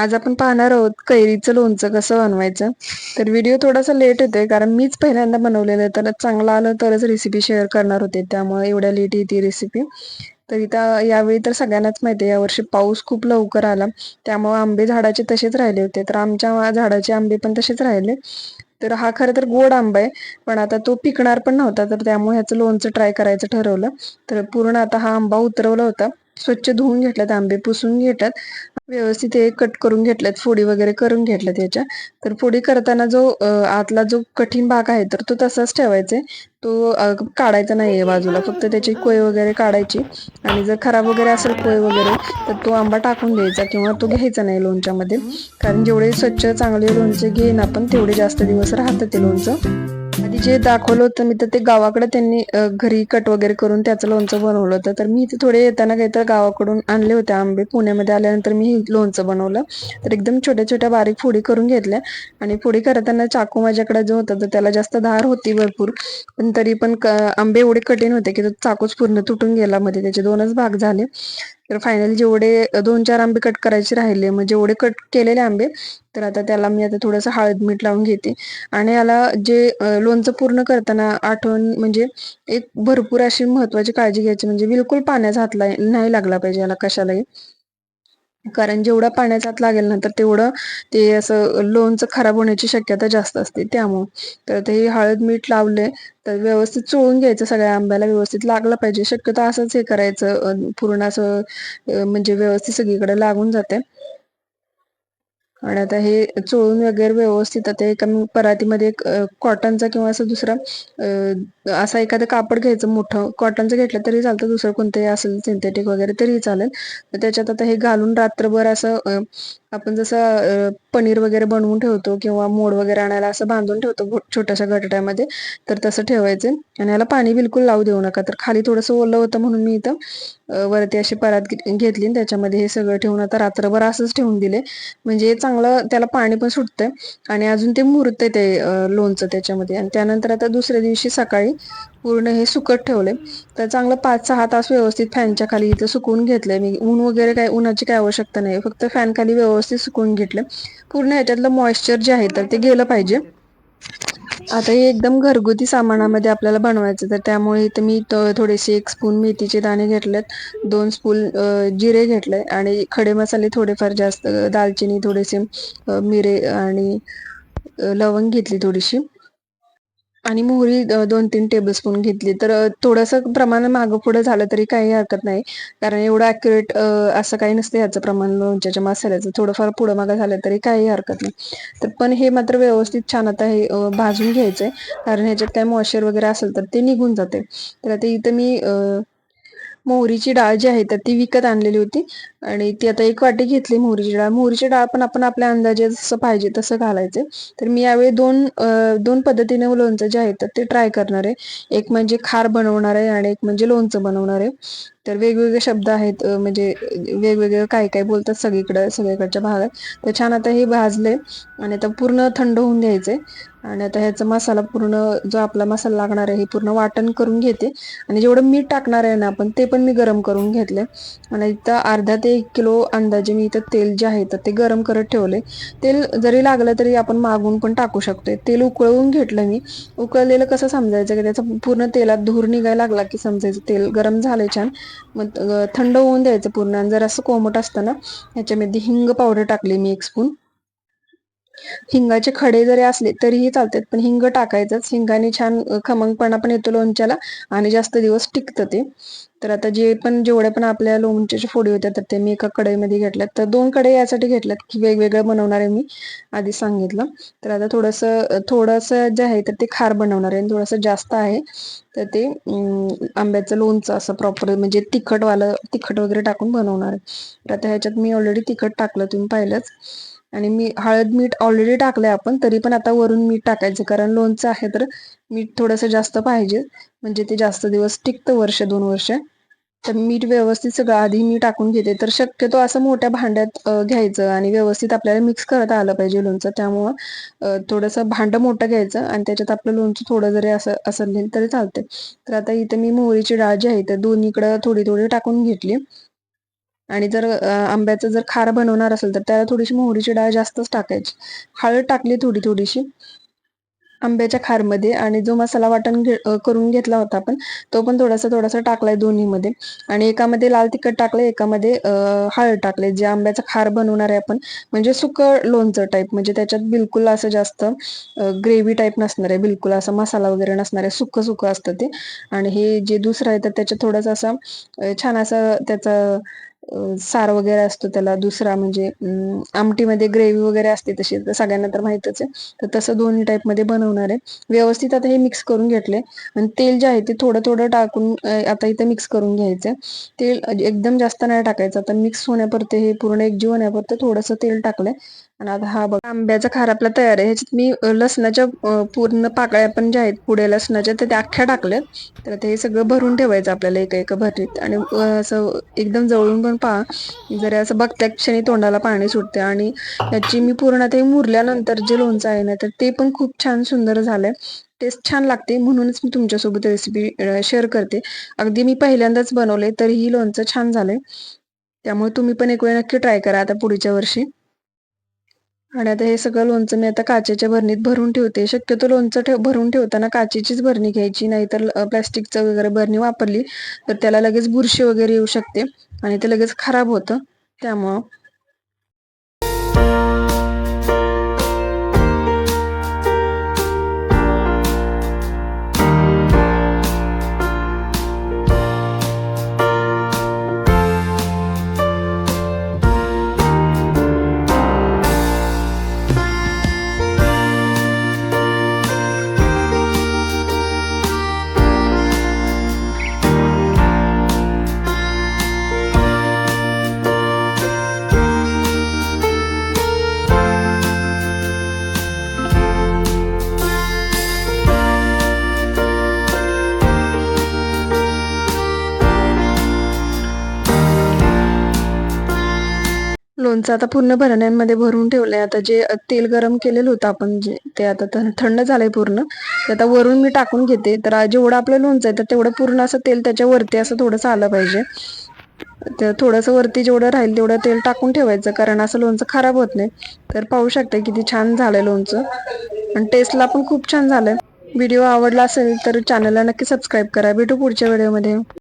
आज आपण पाहणार आहोत कैरीचं लोणचं कसं बनवायचं. तर व्हिडिओ थोडासा लेट होतोय कारण मीच पहिल्यांदा बनवलेलं तर चांगलं आलं तरच रेसिपी शेअर करणार होते त्यामुळे एवढ्या लेट येते रेसिपी तर इथं यावेळी तर सगळ्यांनाच माहिती आहे यावर्षी पाऊस खूप लवकर आला त्यामुळे आंबे झाडाचे तसेच राहिले होते तर आमच्या झाडाचे आंबे पण तसेच राहिले. तर हा खरं तर गोड आंबा आहे पण आता तो पिकणार पण नव्हता तर त्यामुळे ह्याचं लोणचं ट्राय करायचं ठरवलं. तर पूर्ण आता हा आंबा उतरवला होता स्वच्छ धुवून घेतल्यात आंबे पुसून घेतात व्यवस्थित हे कट करून घेतल्यात फोडी वगैरे करून घेतल्यात याच्या. तर फोडी करताना जो आतला जो कठीण भाग आहे तर तो तसाच ठेवायचा. तो काढायचा नाहीये बाजूला फक्त त्याची कोय वगैरे काढायची. आणि जर खराब वगैरे असेल कोय वगैरे तर तो आंबा टाकून द्यायचा किंवा तो घ्यायचा नाही लोणच्यामध्ये. कारण जेवढे स्वच्छ चांगले लोणचे घेईन आपण तेवढे जास्त दिवस राहतं ते लोणचं. आधी जे दाखवलं होतं मी तर ते गावाकडे त्यांनी घरी कट वगैरे करून त्याचं लोणचं बनवलं होतं. तर मी इथे थोडे येताना काहीतरी गावाकडून आणले होते आंबे. पुण्यामध्ये आल्यानंतर मी लोणचं बनवलं. तर एकदम छोट्या छोट्या बारीक फोडी करून घेतल्या. आणि फोडी करताना चाकू माझ्याकडे जो होता तर त्याला जास्त धार होती भरपूर. पण तरी पण आंबे एवढे कठीण होते की तो चाकूच पूर्ण तुटून गेला. मध्ये त्याचे दोनच भाग झाले. तर फायनल जेवढे दोन चार आंबे कट करायचे राहिले मग जेवढे कट केलेले आंबे तर आता त्याला मी आता थोडंसं हळद मीठ लावून घेते. आणि याला जे लोणचं पूर्ण करताना आठवण म्हणजे एक भरपूर अशी महत्वाची काळजी घ्यायची म्हणजे बिलकुल पाण्याचा हात नाही लागला पाहिजे याला कशालाही. कारण जेवढा पाण्याचा आत लागेल ना तर तेवढं ते असं लोणचं खराब होण्याची शक्यता जास्त असते त्यामुळं. तर ते हळद मीठ लावले तर व्यवस्थित चोळून घ्यायचं सगळ्या आंब्याला व्यवस्थित लागलं पाहिजे. शक्यतो असंच हे करायचं पूर्ण असं म्हणजे व्यवस्थित सगळीकडे लागून जाते. आणि आता हे चोळून वगैरे व्यवस्थित आता एका परातीमध्ये एक कॉटनचा किंवा असं दुसरा असा एखादं कापड घ्यायचं मोठं कॉटनचं घेतलं तरी चालतं दुसरं कोणतंही असेल सिंथेटिक वगैरे तरी चालेल. तर त्याच्यात आता हे घालून रात्रभर असं आपण जसं पनीर वगैरे बनवून ठेवतो किंवा मोड वगैरे आणायला असं बांधून ठेवतो छोट्याशा गटट्यामध्ये तर तसं ठेवायचं. आणि याला पाणी बिलकुल लावू देऊ नका. तर खाली थोडंसं ओलं होतं म्हणून मी इथं वरती अशी परात घेतली त्याच्यामध्ये हे सगळं ठेवून आता रात्रभर असंच ठेवून दिले. म्हणजे चांगलं त्याला पाणी पण सुटतंय आणि अजून ते मुरतंय ते लोणचं त्याच्यामध्ये. आणि त्यानंतर आता दुसऱ्या दिवशी सकाळी पूर्ण हे सुकत ठेवले तर चांगलं पाच सहा तास व्यवस्थित फॅनच्या खाली इथं सुकवून घेतलंय. मी ऊन वगैरे काय उन्हाची काय आवश्यकता नाही. फक्त फॅन खाली व्यवस्थित सुकवून घेतलं. पूर्ण ह्याच्यातलं मॉइश्चर जे आहे तर ते गेलं पाहिजे. आता हे एकदम घरगुती सामानामध्ये आपल्याला बनवायचं तर त्यामुळे इथे मी थोडेसे एक स्पून मेथीचे दाणे घेतलेत दोन स्पून जिरे घेतले आणि खडे मसाले थोडेफार जास्त दालचिनी थोडेसे मिरे आणि लवंग घेतली थोडीशी. आणि मोहरी दोन तीन टेबलस्पून घेतली. तर थोडंसं प्रमाण मागं पुढं झालं तरी काही हरकत नाही. कारण एवढं अॅक्युरेट असं काही नसतं ह्याचं प्रमाण लोणच्याच्या मसाल्याचं. थोडंफार पुढं मागं झालं तरी काही हरकत नाही. तर पण हे मात्र व्यवस्थित छान आता हे भाजून घ्यायचंय. कारण ह्याच्यात काय मॉइश्चर वगैरे असेल तर ते निघून जाते तर आता इथं मी मोहरीची डाळ जी आहे तर ती विकत आणलेली होती. आणि ती आता एक वाटी घेतली मोहरीची डाळ. मोहरीची डाळ पण आपण आपल्या अंदाजे जसं पाहिजे तसं घालायचं. तर मी यावेळी दोन दोन पद्धतीने लोणचं जे आहे तर ते ट्राय करणार आहे. एक म्हणजे खार बनवणार आहे आणि एक म्हणजे लोणचं बनवणार आहे. तर वेगवेगळे शब्द आहेत म्हणजे वेगवेगळे काय काय बोलतात सगळीकडं सगळीकडच्या भागात. तर छान आता हे भाजले आणि आता पूर्ण थंड होऊन द्यायचे आणि आता ह्याचा मसाला पूर्ण जो आपला मसाला लागणार आहे हे पूर्ण वाटण करून घेते. आणि जेवढं मीठ टाकणार आहे ना आपण ते पण मी गरम करून घेतले आणि इथं अर्धा ते एक किलो अंदाजे मी इथं तेल जे आहे तर ते गरम करत ठेवले. तेल जरी लागलं तरी आपण मागून पण टाकू शकतो तेल उकळवून घेतलं मी. उकळलेलं कसं समजायचं की त्याचा पूर्ण तेलात धूर निघायला लागला की समजायचं. तेल गरम झालं छान. मग थंड होऊन द्यायचं पूर्ण. आणि जर असं कोमट असतं ना ह्याच्यामध्ये हिंग पावडर टाकली मी एक स्पून हिंगाचे खडे जरी असले तरीही चालतात पण हिंग टाकायचंच. हिंगाने छान खमंगपणा पण येतो लोणच्याला आणि जास्त दिवस टिकतं ते. तर आता जे पण जेवढ्या पण आपल्या लोणच्याच्या फोडी होत्या तर ते मी एका कढईमध्ये घेतल्यात. तर दोन कडे यासाठी घेतल्यात की वेगवेगळं बनवणार आहे मी आधी सांगितलं. तर आता थोडंसं थोडंसं जे आहे तर ते खार बनवणार आहे थोडंसं जास्त आहे. तर ते आंब्याचं लोणचं असं प्रॉपर म्हणजे तिखटवालं तिखट वगैरे टाकून बनवणार आहे. तर आता ह्याच्यात मी ऑलरेडी तिखट टाकलं तुम्ही पाहिलंच. आणि मी हळद मीठ ऑलरेडी टाकलंय आपण तरी पण आता वरून मीठ टाकायचं कारण लोणचं आहे तर मीठ थोडंसं जास्त पाहिजे. म्हणजे ते जास्त दिवस टिकतं वर्ष दोन वर्ष. तर मीठ व्यवस्थित सगळं आधी मी टाकून घेते. तर शक्यतो असं मोठ्या भांड्यात घ्यायचं आणि व्यवस्थित आपल्याला मिक्स करता आलं पाहिजे लोणचं. त्यामुळं थोडंसं भांडं मोठं घ्यायचं आणि त्याच्यात आपलं लोणचं थोडं जरी असं असं तरी चालते तर आता इथे मी मोहरीची डाळ जी आहे तर दोन्हीकडं थोडी थोडी टाकून घेतली. आणि जर आंब्याचं जर खार बनवणार असेल तर त्याला थोडीशी मोहरीची डाळ जास्तच टाकायची. हळद टाकली थोडी थोडीशी. आंब्याच्या खारमध्ये आणि जो मसाला वाटण करून घेतला होता आपण तो पण थोडासा थोडासा टाकलाय दोन्हीमध्ये. आणि एकामध्ये लाल तिखट टाकलंय एकामध्ये हळद टाकले जे आंब्याचा खार बनवणार आहे आपण म्हणजे सुकं लोणचं टाईप म्हणजे त्याच्यात बिलकुल असं जास्त ग्रेव्ही टाईप नसणार आहे. बिलकुल असा मसाला वगैरे नसणार आहे. सुकं सुकं असतं ते. आणि हे जे दुसरं आहे तर त्याच्यात थोडंसं असं छान असं त्याचं सार वगैरे असतो त्याला दुसरा म्हणजे आमटीमध्ये ग्रेव्ही वगैरे असते तशी तर सगळ्यांना तर माहितच आहे. तर तसं दोन्ही टाईपमध्ये बनवणार आहे. व्यवस्थित आता हे मिक्स करून घेतले. आणि तेल जे आहे ते थोडं थोडं टाकून आता इथं मिक्स करून घ्यायचं तेल एकदम जास्त नाही टाकायचं. आता मिक्स होण्यापुरते हे पूर्ण एकजीव होण्यापर्यंत थोडंसं तेल टाकलंय. आणि आता हा बघ आंब्याचा खार आपला तयार आहे. ह्याच्यात मी लसणाच्या पूर्ण पाकळ्या पण ज्या आहेत पुढे लसणाच्या तर त्या अख्ख्या टाकल्या तर ते सगळं भरून ठेवायचं आपल्याला एका एका भरीत. आणि असं एकदम जवळून पण पहा जरी असं बघत्या क्षणी तोंडाला पाणी सुटते आणि याची मी पूर्ण ते मुरल्यानंतर जे लोणचं आहे ना तर ते पण खूप छान सुंदर झालंय. टेस्ट छान लागते म्हणूनच मी तुमच्यासोबत रेसिपी शेअर करते. अगदी मी पहिल्यांदाच बनवले तरीही लोणचं छान झालंय. त्यामुळे तुम्ही पण एक वेळ नक्की ट्राय करा आता पुढच्या वर्षी. आणि आता हे सगळं लोणचं मी आता काचेच्या भरणीत भरून ठेवते. शक्यतो लोणचं ठेव भरून ठेवताना काचेचीच भरणी घ्यायची नाहीतर प्लॅस्टिकचं वगैरे भरणी वापरली तर त्याला लगेच बुरशी वगैरे येऊ शकते आणि ते लगेच खराब होतं. त्यामुळं लोणचं आता पूर्ण भरण्यांमध्ये भरून ठेवलंय. आता जे तेल गरम केलेलं होतं आपण जे ते आता थंड झालंय पूर्ण. ते आता वरून मी टाकून घेते. तर जेवढं आपलं लोणचं आहे तर तेवढं पूर्ण असं तेल त्याच्यावरती असं थोडंसं आलं पाहिजे. तर थोडंसं वरती जेवढं राहील तेवढं तेल टाकून ठेवायचं. कारण असं लोणचं खराब होत नाही. तर पाहू शकते किती छान झालंय लोणचं. आणि टेस्टला पण खूप छान झालंय. व्हिडिओ आवडला असेल तर चॅनलला नक्की सबस्क्राईब करा. भेटू पुढच्या व्हिडिओमध्ये